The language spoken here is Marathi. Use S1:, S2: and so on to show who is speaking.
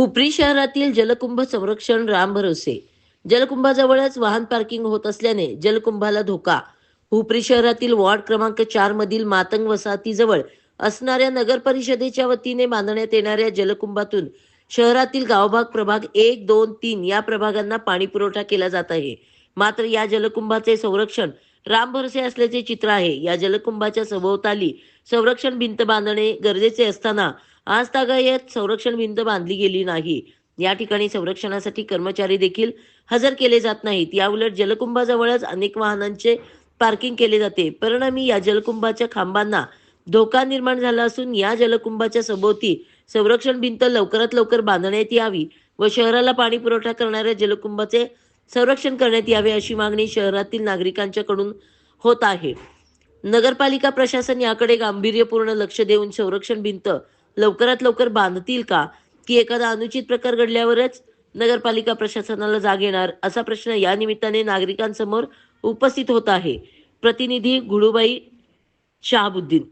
S1: हुपरी शहरातील जलकुंभ संरक्षण राम भरोसे. जलकुंभाजवळच वाहन पार्किंग होत असल्याने जलकुंभाला धोका. हुपरी शहरातील वॉर्ड क्रमांक चार मधील मातंग वसाहतीजवळ असणाऱ्या नगर परिषदेच्या वतीने बांधण्यात येणाऱ्या जलकुंभातून शहरातील गावभाग प्रभाग एक दोन तीन या प्रभागांना पाणी पुरवठा केला जात आहे. मात्र या जलकुंभाचे संरक्षण राम भरोसे असल्याचे चित्र आहे. या जलकुंभाच्या सभोवताली संरक्षण भिंत बांधणे गरजेचे असताना आज तागायत संरक्षण भिंत बांधली गेली नाही. या ठिकाणी संरक्षणासाठी कर्मचारी देखील हजर केले जात नाहीत. याउलट जलकुंभाजवळच अनेक वाहनांचे पार्किंग केले जाते. परिणामी या जलकुंभाच्या खांबांना धोका निर्माण झाला असून या जलकुंभाच्या सभोवती संरक्षण भिंत लवकरात लवकर बांधण्यात यावी व शहराला पाणी पुरवठा करणाऱ्या जलकुंभाचे संरक्षण करण्यात यावे अशी मागणी शहरातील नागरिकांच्याकडून होत आहे. नगरपालिका प्रशासन याकडे गांभीर्यपूर्ण लक्ष देऊन संरक्षण भिंत लवकरात लवकर बांधतील का? की एखादा अनुचित प्रकार घडल्यावरच नगरपालिका प्रशासनाला जाग येणार? असा प्रश्न या निमित्ताने नागरिकांसमोर उपस्थित होत आहे. प्रतिनिधी गुडुबाई शहाबुद्दीन.